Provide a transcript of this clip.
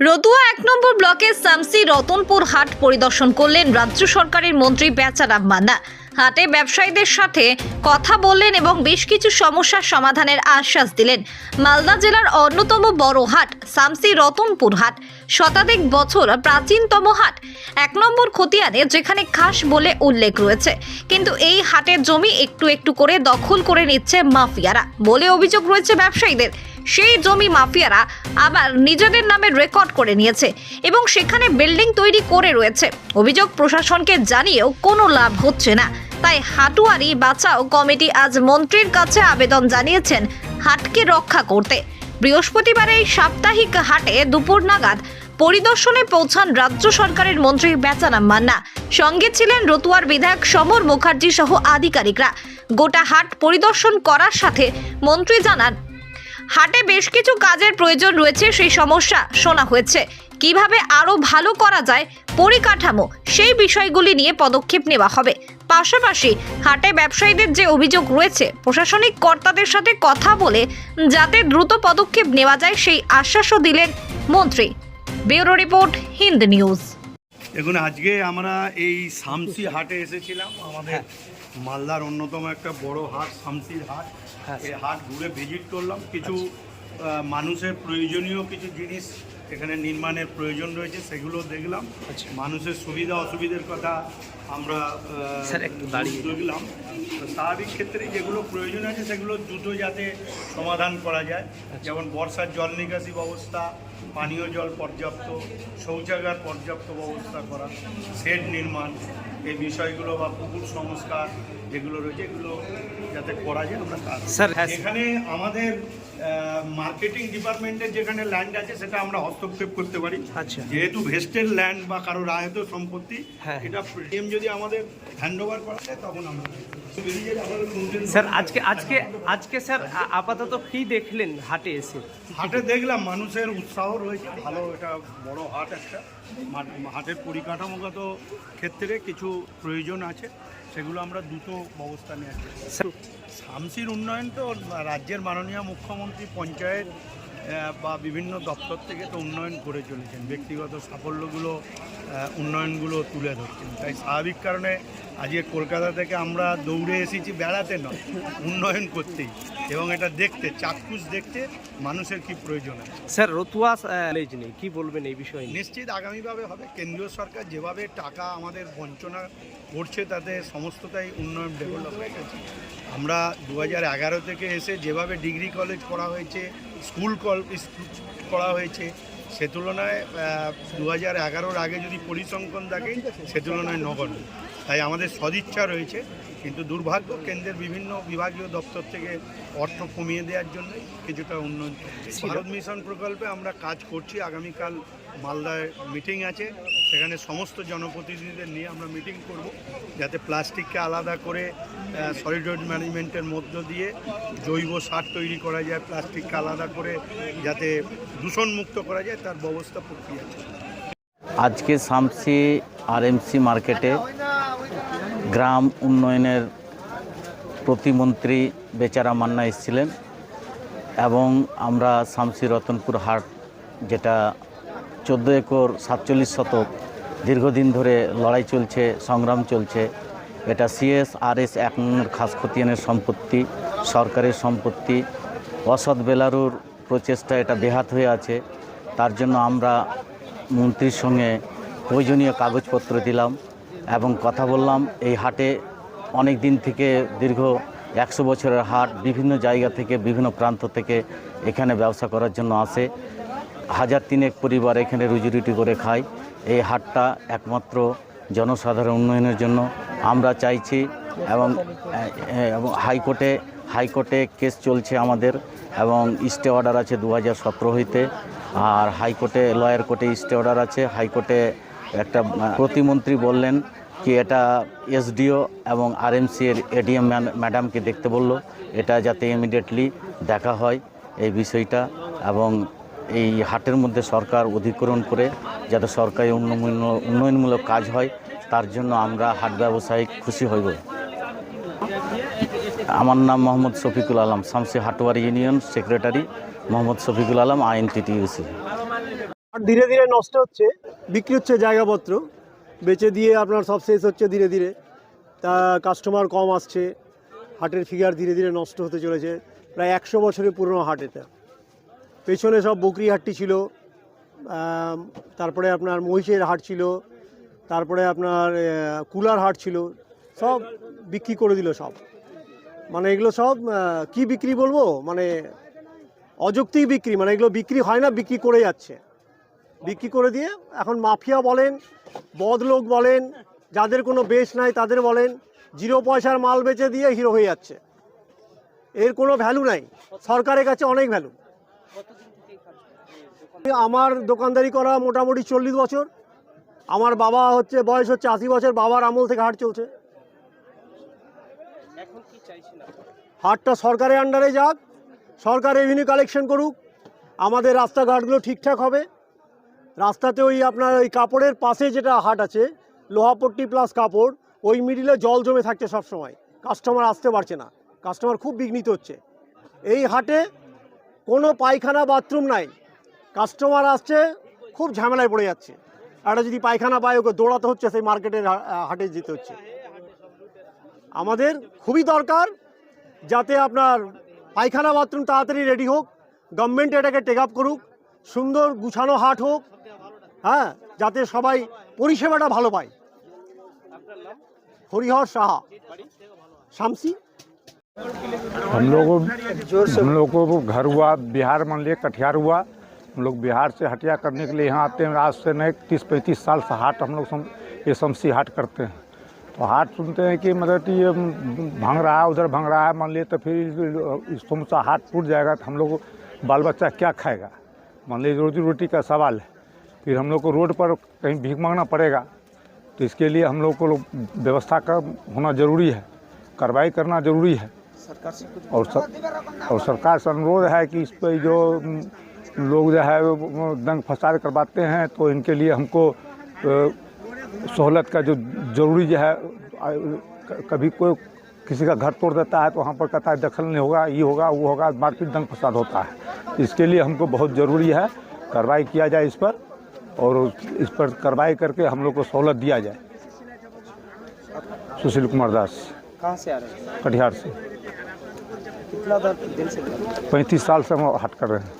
রতুয়া এক নম্বর ব্লকের সামসি রতনপুর হাট পরিদর্শন করলেন রাজ্য সরকারের মন্ত্রী বেচারাম মান্না হাটে ব্যবসায়ীদের সাথে কথা বললেন এবং বেশ কিছু সমস্যার সমাধানের আশ্বাস দিলেন। মালদা জেলার অন্যতম বড় হাট, সামসি রতনপুর হাট। শতাধিক বছর প্রাচীনতম হাট। এক নম্বর খতিয়ানে যেখানে খাস বলে উল্লেখ রয়েছে। কিন্তু এই হাটের জমি একটু একটু করে দখল করে নিচ্ছে মাফিয়ারা। বলে অভিযোগ রয়েছে ব্যবসায়ীদের। সেই জমি মাফিয়ারা আবার নিজেদের নামে রেকর্ড করে নিয়েছে এবং সেখানে বিল্ডিং তৈরি করে রয়েছে। অভিযোগ প্রশাসনকে জানিয়েও কোনো লাভ হচ্ছে না। তাই হাটুয়ারি বাঁচাও কমিটি আজ মন্ত্রীর কাছে আবেদন জানিয়েছেন হাটকে রক্ষা করতে। বৃহস্পতিবার এই সাপ্তাহিক হাটে দুপুর নাগাদ পরিদর্শনে পৌঁছান রাজ্য সরকারের মন্ত্রী বেচারাম মান্না। সঙ্গে ছিলেন রতুয়ার বিধায়ক সমর মুখার্জি সহ আধিকারিকরা। গোটা হাট পরিদর্শন করার সাথে মন্ত্রী জানান হাটে বেশ কিছু কাজের প্রয়োজন রয়েছে সেই সমস্যা শোনা হয়েছে। কীভাবে আরও ভালো করা যায় পরিকাঠামো সেই বিষয়গুলি নিয়ে পদক্ষেপ নেওয়া হবে। পাশাপাশি হাটে ব্যবসায়ীদের যে অভিযোগ রয়েছে প্রশাসনিক কর্তাদের সাথে কথা বলে যাতে দ্রুত পদক্ষেপ নেওয়া যায় সেই আশ্বাসও দিলেন মন্ত্রী। Bureau report Hind news. দেখুন আজকে আমরা এই শামসি হাটে এসেছিলাম। আমাদের মালদার অন্যতম একটা বড় হাট শামসির হাট। এই হাট ঘুরে ভিজিট করলাম। কিছু মানুষের প্রয়োজনীয় কিছু জিনিস এখানে নির্মাণের প্রয়োজন রয়েছে সেগুলো দেখলাম। মানুষের সুবিধা অসুবিধার কথা আমরা দেখলাম। তো স্বাভাবিক ক্ষেত্রে যেগুলো প্রয়োজন আছে সেগুলো দ্রুত যাতে সমাধান করা যায়। যেমন বর্ষার জল নিকাশি ব্যবস্থা পানীয় জল পর্যাপ্ত শৌচাগার পর্যাপ্ত ব্যবস্থা করা শেড নির্মাণ এই বিষয়গুলো বা পুকুর সংস্কার যেগুলো রয়েছে এগুলো যাতে করা যায় আমরা কাজ স্যার, হ্যাঁ, এখানে আমাদের মার্কেটিং ডিপার্টমেন্টের যেখানে ল্যান্ড আছে সেটা আমরা হস্তক্ষেপ করতে পারি আচ্ছা। যেহেতু ভেস্টেড ল্যান্ড বা কারও রায়ত সম্পত্তি হ্যাঁ। এটা যদি আমাদের হ্যান্ড ওভার করা যায় তখন আমরা স্যার আজকে আজকে আজকে স্যার আপাতত কি দেখলেন হাটে এসে? হাটে দেখলাম মানুষের উৎসাহ রয়েছে ভালো এটা বড় হাট একটা। হাটের পরিকাঠামোগত ক্ষেত্রে কিছু প্রয়োজন আছে সেগুলো আমরা দ্রুত ব্যবস্থা নিয়ে শামসির উন্নয়ন তো রাজ্যের মাননীয় মুখ্যমন্ত্রী পঞ্চায়েত বা বিভিন্ন দপ্তর থেকে তো উন্নয়ন করে চলেছেন। ব্যক্তিগত সাফল্যগুলো উন্নয়নগুলো তুলে ধরছেন। তাই স্বাভাবিক কারণে আজকে কলকাতা থেকে আমরা দৌড়ে এসেছি বেড়াতে নয় উন্নয়ন করতেই এবং এটা দেখতে চাক্ষুষ দেখতে মানুষের কি প্রয়োজন আছে। স্যার রতুয়া কলেজ নেই। কি বলবেন এই বিষয়ে নিশ্চিত আগামীভাবে হবে। কেন্দ্রীয় সরকার যেভাবে টাকা আমাদের বঞ্চনা করছে তাতে সমস্তটাই উন্নয়ন ডেভেলপমেন্ট আছে আমরা দু এগারো থেকে এসে যেভাবে ডিগ্রি কলেজ করা হয়েছে স্কুল কল করা হয়েছে সে তুলনায় দু হাজার এগারোর আগে যদি পরিসংখ্যান থাকে সে তুলনায় নগণ্য। তাই আমাদের সদিচ্ছা রয়েছে কিন্তু দুর্ভাগ্য কেন্দ্রের বিভিন্ন বিভাগীয় দপ্তর থেকে অর্থ কমিয়ে দেওয়ার জন্য কিছুটা উন্নয়ন। ভারত মিশন প্রকল্পে আমরা কাজ করছি আগামীকাল মালদায় মিটিং আছে সেখানে সমস্ত জনপ্রতিনিধিদের নিয়ে আমরা মিটিং করব যাতে প্লাস্টিককে আলাদা করে সলিড ওয়েস্ট ম্যানেজমেন্টের মধ্য দিয়ে জৈব সার তৈরি করা যায় প্লাস্টিককে আলাদা করে যাতে দূষণমুক্ত করা যায় তার ব্যবস্থা প্রক্রিয়া আছে আজকে শামসি আরএমসি মার্কেটে গ্রাম উন্নয়নের প্রতিমন্ত্রী বেচারা মান্না এসেছিলেন এবং আমরা শামসি রতনপুর হাট, যেটা চোদ্দ একর সাতচল্লিশ শতক, দীর্ঘদিন ধরে লড়াই চলছে, সংগ্রাম চলছে, এটা সিএস আর এস এক নম্বর খাস খতিয়ানের সম্পত্তি, সরকারের সম্পত্তি, অসৎ বেলারুর প্রচেষ্টা এটা বেহাত হয়ে আছে, তার জন্য আমরা মন্ত্রীর সঙ্গে প্রয়োজনীয় কাগজপত্র দিলাম। এবং কথা বললাম, এই হাটে অনেক দিন থেকে দীর্ঘ একশো বছরের হাট বিভিন্ন জায়গা থেকে, বিভিন্ন প্রান্ত থেকে এখানে ব্যবসা করার জন্য আসে। হাজার তিনেক পরিবার এখানে রুজিরুটি করে খায়। এই হাটটা একমাত্র জনসাধারণ উন্নয়নের জন্য আমরা চাইছি এবং এবং হাইকোর্টে হাইকোর্টে কেস চলছে আমাদের এবং স্টে অর্ডার আছে দু হাজার সতেরো হইতে। আর হাইকোর্টে, লয়ার কোর্টে স্টে অর্ডার আছে। হাইকোর্টে একটা প্রতিমন্ত্রী বললেন কি এটা এসডিও এবং আরএমসি এর এডিএম ম্যাডামকে দেখতে বলল। এটা যাতে ইমিডিয়েটলি দেখা হয় এই বিষয়টা এবং এই হাটের মধ্যে সরকার অধিগ্রহণ করে যাতে সরকারি উন্নয়ন উন্নয়নমূলক কাজ হয়, তার জন্য আমরা হাট ব্যবসায়িক খুশি হইব। আমার নাম Mohammad Shafiqul Alam, Shamsi Hatwar union secretary Mohammad Shafiqul Alam, INTTUC. ধীরে ধীরে নষ্ট হচ্ছে, বিক্রি হচ্ছে জায়গাপত্র। বেচে দিয়ে আপনার সব শেষ হচ্ছে ধীরে ধীরে। তা কাস্টমার কম আসছে, হাটের ফিগার ধীরে ধীরে নষ্ট হতে চলেছে। প্রায় একশো বছরের পুরনো হাট এটা। পেছনে সব বকরি হাটটি ছিল তারপরে আপনার মহিষের হাট ছিল, তারপরে আপনার কুলার হাট ছিল, সব বিক্রি করে দিল সব। মানে এগুলো সব কি বিক্রি বলব? মানে অযৌক্তিক বিক্রি মানে এগুলো বিক্রি হয় না, বিক্রি করে যাচ্ছে। বিক্রি করে দিয়ে এখন মাফিয়া বলেন, বদলোক বলেন, যাদের কোনো বেশ নাই তাদের বলেন, জিরো পয়সার মাল বেচে দিয়ে হিরো হয়ে যাচ্ছে। এর কোনো ভ্যালু নাই। সরকারের কাছে অনেক ভ্যালু। আমার দোকানদারি করা মোটামুটি চল্লিশ বছর। আমার বাবা হচ্ছে, বয়স হচ্ছে আশি বছর, বাবার আমল থেকে হাট চলছে? হাটটা সরকারের আন্ডারে যাক, সরকার রেভিনিউ কালেকশন করুক, আমাদের রাস্তাঘাটগুলো ঠিকঠাক হবে। রাস্তাতে ওই আপনার ওই কাপড়ের পাশে যেটা হাট আছে লোহাপট্টি প্লাস কাপড়, ওই মিডিলে জল জমে থাকছে সব সময় কাস্টমার আসতে পারছে না। কাস্টমার খুব বিঘ্নিত হচ্ছে। এই হাটে কোনো পায়খানা বাথরুম নাই। কাস্টমার আসছে, খুব ঝামেলায় পড়ে যাচ্ছে। একটা যদি পায়খানা পায়, ওকে দৌড়াতে হচ্ছে, সেই মার্কেটের হাটে যেতে হচ্ছে। আমাদের খুবই দরকার যাতে আপনার পায়খানা বাথরুম তাড়াতাড়ি রেডি হোক। গভর্নমেন্ট এটাকে টেক আপ করুক। সুন্দর গুছানো হাট হোক। হ্যাঁ যাতে সবাই পরিষেবাটা ভালো পায় হরিহর সাহা শামসি हम लोग हम लोग को घर हुआ बिहार मान लिया कटिहार हुआ हम लोग बिहार से हटिया करने के लिए यहाँ आते हैं आज से नहीं तीस पैंतीस साल से हाट हम लोग सम- ये शमसी हाट करते हैं तो हाट सुनते हैं कि मतलब कि ये भांग रहा है उधर भांग रहा है मान लिए तो फिर इस समसा हाट टूट जाएगा तो हम लोग को बाल बच्चा क्या खाएगा मान लीजिए रोजी रोटी का सवाल है फिर हम लोग को रोड पर कहीं भीख मांगना पड़ेगा तो इसके लिए हम लोग को व्यवस्था का होना ज़रूरी है कार्रवाई करना ज़रूरी है। और सर, और सरकार से अनुरोध है कि इस पर जो लोग जो है दंग फसाद करवाते हैं तो इनके लिए हमको सहूलत का जो ज़रूरी जो है कभी कोई किसी का घर तोड़ देता है तो वहाँ पर कहता है दखल नहीं होगा ये होगा वो होगा मारपीट दंग फसाद होता है। इसके लिए हमको बहुत ज़रूरी है कार्रवाई किया जाए इस पर। और इस पर कार्रवाई करके हम लोग को सहूलत दिया जाए। सुशील कुमार दास। कहाँ से आ रहे हैं? कटिहार से। कितना दिन से? पैंतीस साल से हम हट कर रहे हैं।